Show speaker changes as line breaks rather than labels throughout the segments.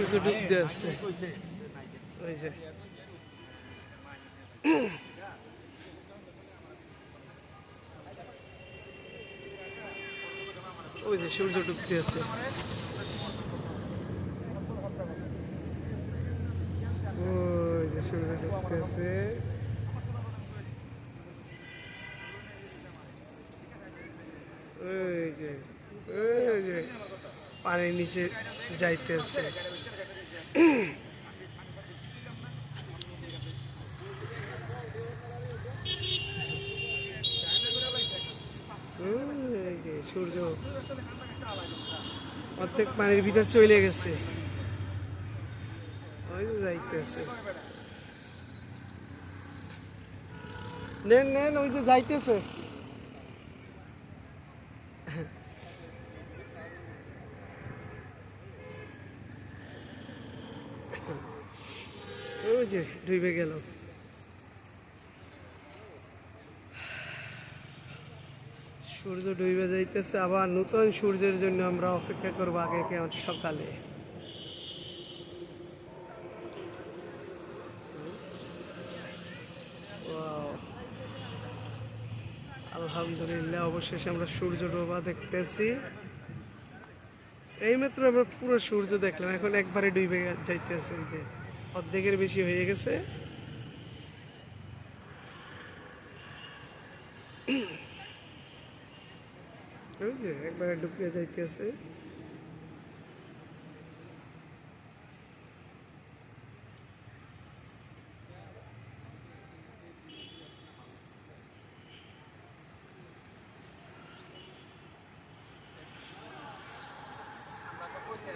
সূর্য ডুবতে আছে ওই যে ওই যে সূর্য ডুবতে আছে ওই যে সূর্য ডুবতে আছে ওই যে ওই যে পানির নিচে যাইতেছে ওই যে সূর্য। অর্ধেক পানির ভিতর চলে গেছে। ওই যে যাইতেছে। ওই যে ডুবে গেল। সূর্য ডুবে যাইতেছে, আবার নতুন সূর্যের জন্য আমরা অপেক্ষা করব আগে কেমন সকালে। আলহামদুলিল্লাহ, অবশেষে আমরা সূর্য ডোবা দেখতেছি। এই মাত্র আমরা পুরো সূর্য দেখলাম, এখন একবারে ডুবে যাইতেছে যে অর্ধেকের বেশি হয়ে গেছে। ওই যে একবারে ডুবে যাইতেছে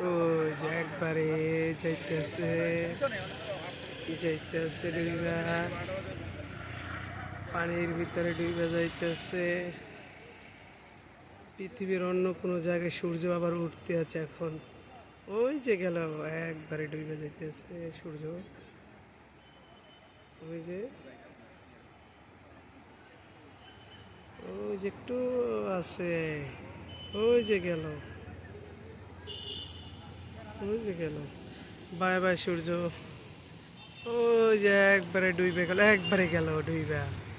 ওই যে একবারে যাইতেছে যাইতেছে ডুইবা পানির ভিতরে ডুইবা যাইতেছে পৃথিবীর অন্য কোনো জায়গায় সূর্য আবার উঠতে আছে এখন। ওই যে গেল, একবারে ডুইবা যাইতেছে সূর্য। ওই যে ওই যে একটু আছে। ওই যে গেল। ওই যে গেল। বাই বাই সূর্য। ওই যে একবারে ডুইবে গেল, একবারে গেল ডুইবা।